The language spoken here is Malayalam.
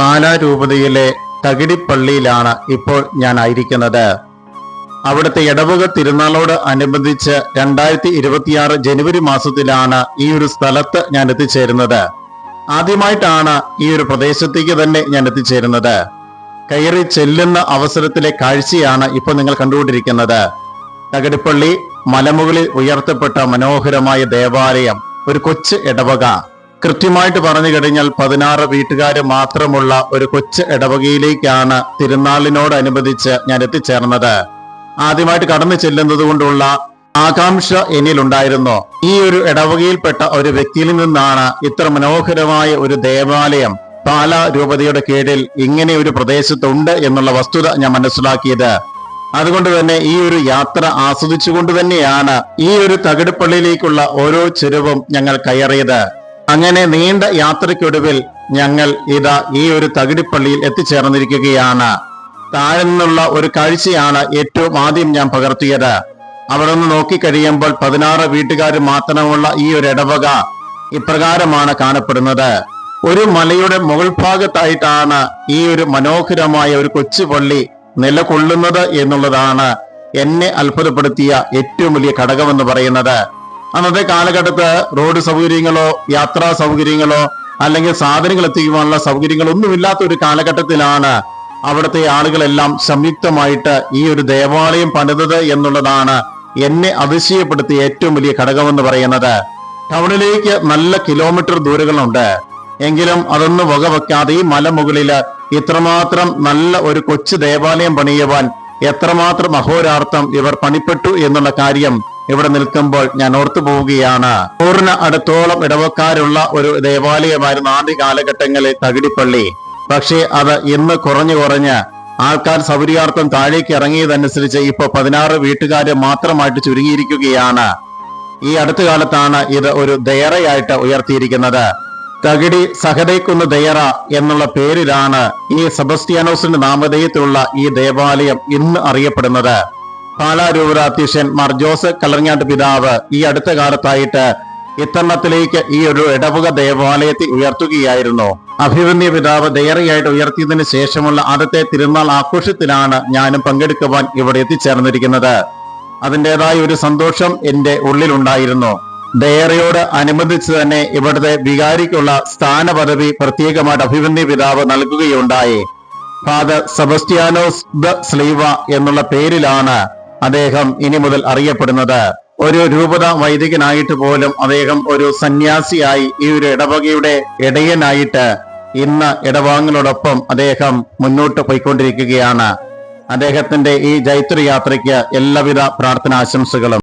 പാലാ രൂപതയിലെ തകിടിപ്പള്ളിയിലാണ് ഇപ്പോൾ ഞാൻ ആയിരിക്കുന്നത്. അവിടുത്തെ ഇടവക തിരുനാളോട് അനുബന്ധിച്ച് രണ്ടായിരത്തി ഇരുപത്തിയാറ് ജനുവരി മാസത്തിലാണ് ഈ ഒരു സ്ഥലത്ത് ഞാൻ എത്തിച്ചേരുന്നത്. ആദ്യമായിട്ടാണ് ഈ ഒരു പ്രദേശത്തേക്ക് തന്നെ ഞാൻ എത്തിച്ചേരുന്നത്. കയറി ചെല്ലുന്ന അവസരത്തിലെ കാഴ്ചയാണ് ഇപ്പോൾ നിങ്ങൾ കണ്ടുകൊണ്ടിരിക്കുന്നത്. തകടിപ്പള്ളി മലമുകളിൽ ഉയർത്തപ്പെട്ട മനോഹരമായ ദേവാലയം ഒരു കൊച്ചു ഇടവക. കൃത്യമായിട്ട് പറഞ്ഞു കഴിഞ്ഞാൽ പതിനാറ് വീട്ടുകാർ മാത്രമുള്ള ഒരു കൊച്ചു ഇടവകയിലേക്കാണ് തിരുനാളിനോടനുബന്ധിച്ച് ഞാൻ എത്തിച്ചേർന്നത്. ആദ്യമായിട്ട് കടന്നു ചെല്ലുന്നത് കൊണ്ടുള്ള ആകാംക്ഷ എന്നിലുണ്ടായിരുന്നു. ഈ ഒരു ഇടവകയിൽപ്പെട്ട ഒരു വ്യക്തിയിൽ നിന്നാണ് ഇത്ര മനോഹരമായ ഒരു ദേവാലയം പാല രൂപതയുടെ കീഴിൽ ഇങ്ങനെ ഒരു പ്രദേശത്തുണ്ട് എന്നുള്ള വസ്തുത ഞാൻ മനസ്സിലാക്കിയത്. അതുകൊണ്ട് തന്നെ ഈ ഒരു യാത്ര ആസ്വദിച്ചുകൊണ്ട് തന്നെയാണ് ഈ ഒരു തകിടുപ്പള്ളിയിലേക്കുള്ള ഓരോ ചെരുവും ഞങ്ങൾ കയറിയത്. അങ്ങനെ നീണ്ട യാത്രയ്ക്കൊടുവിൽ ഞങ്ങൾ ഇതാ ഈ ഒരു തകിടിപ്പള്ളിയിൽ എത്തിച്ചേർന്നിരിക്കുകയാണ്. താഴെ നിന്നുള്ള ഒരു കാഴ്ചയാണ് ഏറ്റവും ആദ്യം ഞാൻ പകർത്തിയത്. അവിടെ നിന്ന് നോക്കിക്കഴിയുമ്പോൾ പതിനാറ് വീട്ടുകാർ മാത്രമുള്ള ഈ ഒരു ഇടവക ഇപ്രകാരമാണ് കാണപ്പെടുന്നത്. ഒരു മലയുടെ മുകൾ ഭാഗത്തായിട്ടാണ് ഈ ഒരു മനോഹരമായ ഒരു കൊച്ചു പള്ളി നിലകൊള്ളുന്നത് എന്നുള്ളതാണ് എന്നെ അത്ഭുതപ്പെടുത്തിയ ഏറ്റവും വലിയ ഘടകമെന്ന് പറയുന്നത്. അന്നത്തെ കാലഘട്ടത്ത് റോഡ് സൗകര്യങ്ങളോ യാത്രാ സൗകര്യങ്ങളോ അല്ലെങ്കിൽ സാധനങ്ങൾ എത്തിക്കുവാനുള്ള സൗകര്യങ്ങളൊന്നുമില്ലാത്ത ഒരു കാലഘട്ടത്തിലാണ് അവിടുത്തെ ആളുകളെല്ലാം സംയുക്തമായിട്ട് ഈ ഒരു ദേവാലയം പണിതത് എന്നുള്ളതാണ് എന്നെ അതിശയപ്പെടുത്തിയ ഏറ്റവും വലിയ ഘടകമെന്ന് പറയുന്നത്. ടൗണിലേക്ക് നല്ല കിലോമീറ്റർ ദൂരങ്ങളുണ്ട്. എങ്കിലും അതൊന്നും വകവെക്കാതെ ഈ മലമുകളിൽ ഇത്രമാത്രം നല്ല ഒരു കൊച്ചു ദേവാലയം പണിയുവാൻ എത്രമാത്രം അഹോരാർത്ഥം ഇവർ പണിപ്പെട്ടു എന്നുള്ള കാര്യം ഇവിടെ നിൽക്കുമ്പോൾ ഞാൻ ഓർത്തു പോവുകയാണ്. പൂർണ അടുത്തോളം ഇടവക്കാരുള്ള ഒരു ദേവാലയമായിരുന്നു ആദ്യ കാലഘട്ടങ്ങളിൽ തകിടിപ്പള്ളി. പക്ഷേ അത് ഇന്ന് കുറഞ്ഞു കുറഞ്ഞ് ആൾക്കാർ സൗകര്യാർത്ഥം താഴേക്ക് ഇറങ്ങിയതനുസരിച്ച് ഇപ്പൊ പതിനാറ് വീട്ടുകാർ മാത്രമായിട്ട് ചുരുങ്ങിയിരിക്കുകയാണ്. ഈ അടുത്ത കാലത്താണ് ഇത് ഒരു ദയറയായിട്ട് ഉയർത്തിയിരിക്കുന്നത്. തകിടി സഹതയ്ക്കുന്ന് ദയറ എന്നുള്ള പേരിലാണ് ഈ സെബസ്റ്റിയാനോസിന്റെ നാമധേയത്തിലുള്ള ഈ ദേവാലയം ഇന്ന് അറിയപ്പെടുന്നത്. പാലാ അധ്യക്ഷൻ മാർ ജോസ് കലർങ്ങാട്ട് പിതാവ് ഈ അടുത്ത കാലത്തായിട്ട് ഇത്തരണത്തിലേക്ക് ഈ ഒരു ഇടവക ദേവാലയത്തെ ഉയർത്തുകയായിരുന്നു. അഭിവന്യ പിതാവ് ദയറിയായിട്ട് ഉയർത്തിയതിനു ശേഷമുള്ള ആദ്യത്തെ തിരുനാൾ ആഘോഷത്തിലാണ് ഞാനും പങ്കെടുക്കുവാൻ ഇവിടെ എത്തിച്ചേർന്നിരിക്കുന്നത്. അതിന്റെതായ ഒരു സന്തോഷം എന്റെ ഉള്ളിലുണ്ടായിരുന്നു. ദയറയോട് അനുബന്ധിച്ച് തന്നെ ഇവിടുത്തെ വികാരിക്കുള്ള സ്ഥാന പദവി പ്രത്യേകമായിട്ട് അഭിവന്യ പിതാവ് നൽകുകയുണ്ടായി. ഫാദർ സെബസ്റ്റിയാനോസ് ദ സ്ലീവ എന്നുള്ള പേരിലാണ് അദ്ദേഹം ഇനി മുതൽ അറിയപ്പെടുന്നത്. ഒരു രൂപത വൈദികനായിട്ട് പോലും അദ്ദേഹം ഒരു സന്യാസിയായി ഈ ഒരു ഇടവകയുടെ ഇടയനായിട്ട് ഇന്ന് ഇടവാങ്ങളോടൊപ്പം അദ്ദേഹം മുന്നോട്ട് പോയിക്കൊണ്ടിരിക്കുകയാണ്. അദ്ദേഹത്തിന്റെ ഈ ജൈത്രി യാത്രയ്ക്ക് എല്ലാവിധ പ്രാർത്ഥനാശംസകളും.